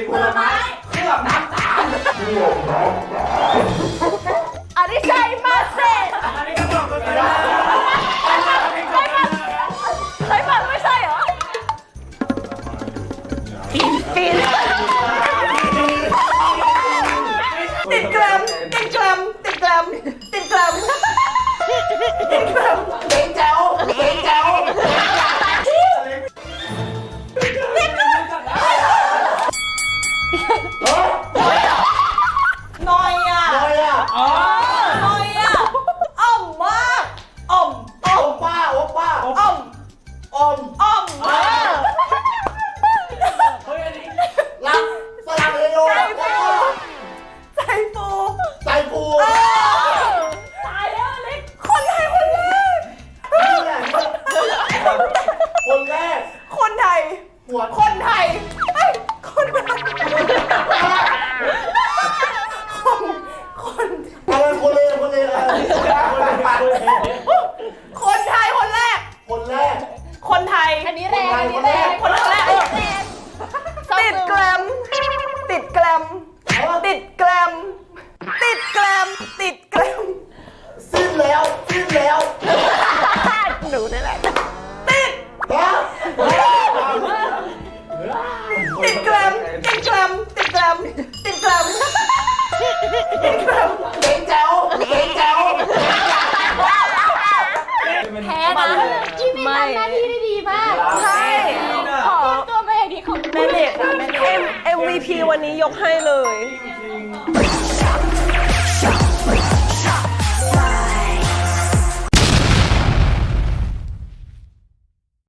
เป็นผลไม้เครื่องน้ำตาลอันนี้ใช่มาเซ่อันนี้ก็บอกกันไปแล้วเคยฟังไม่ใช่เหรอ ฟิน ปวคนไทยำหน้าที่ได้ดีมากใช่ ขอตัวไปดีของแม่เนจอะแมเนจ MVP วันนี้ยกให้เลย